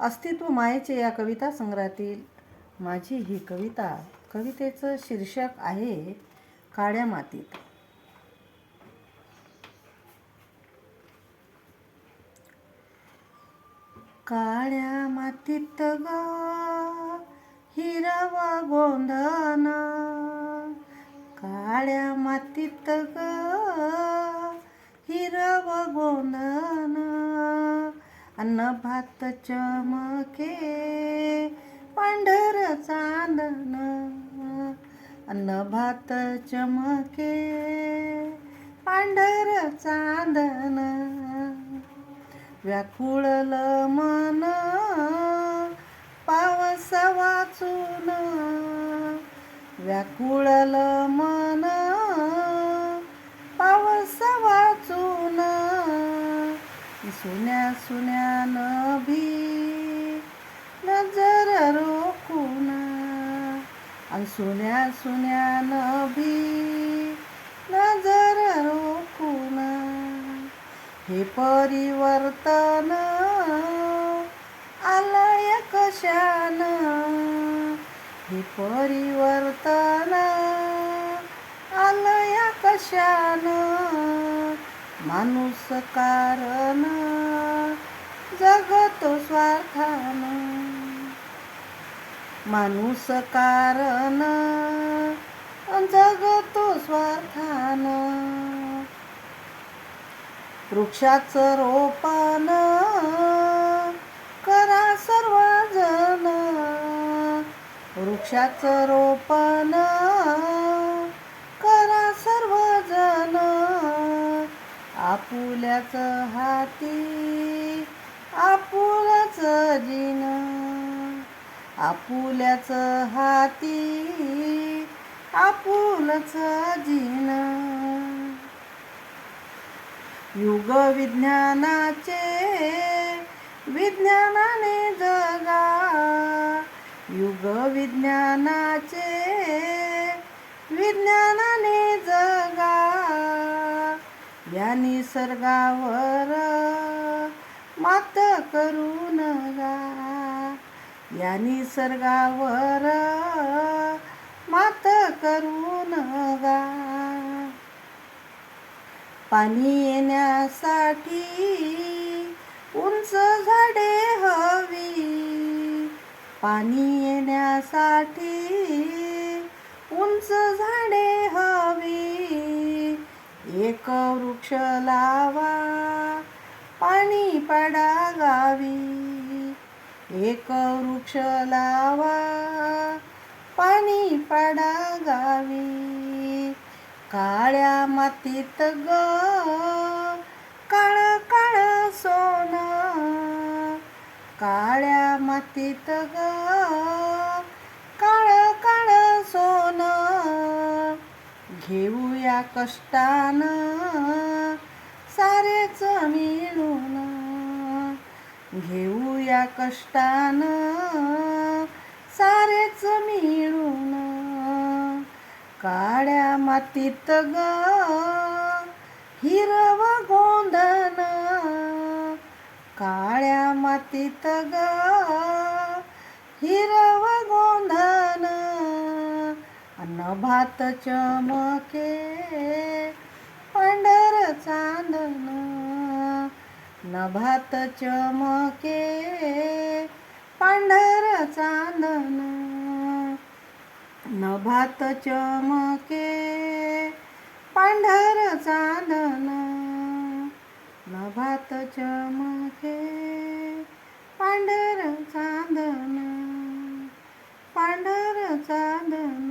अस्तित्व मायेचे या कविता संग्रहातील माझी ही कविता कवितेचं शीर्षक आहे काळ्या मातीत. काळ्या मातीत ग हिरवा गोंधना काळ्या मातीत ग हिरवा गोंधना अन्न भात चमके पांढर चांदन अन्न भात चमके पांढर चांदन. व्याकुळल मन पावस वाचून व्याकुळल मन सुन्या सुन्या भी नजर रोखून. आणि सुन्या सुन्या भी नजर रोखून. हे परिवर्तन आलय कशान? हे परिवर्तन आलय कशान? माणूस कारण जगतो स्वार्थान. माणूस कारण जगतो स्वार्थान. वृक्षाचं रोपण करा सर्वजण. वृक्षाचं रोपण हाती आपुलच जिन आपुल्याच हाती आपुलच जिन युग विज्ञानाचे विज्ञानाने जगा. युग विज्ञानाचे विज्ञानाने जगा. या निसर्गावर मात करू नका या निसर्गावर मात करू नका पाणी येण्यासाठी उंच झाडे हवी. पाणी येण्यासाठी उंच झाडे एक वृक्ष लावा पाणी पडा गावी एक वृक्ष लावा पाणी पडा गावी काळ्या मातीत ग काळ काळ सोन. काळ्या मातीत ग काळ काळ सोन. घेऊया कष्टान सारेच मिळून. घेऊया कष्टान सारेच मिळून. काळ्या मातीत ग हिरव गोंधन. काळ्या मातीत ग हिरव गोंधन. भात चमके पांढर चांदन नभात चमके पांढर चांदन नभात चमके पांढर चांदन नभात चमके पांढर चांदन पांढर चांदन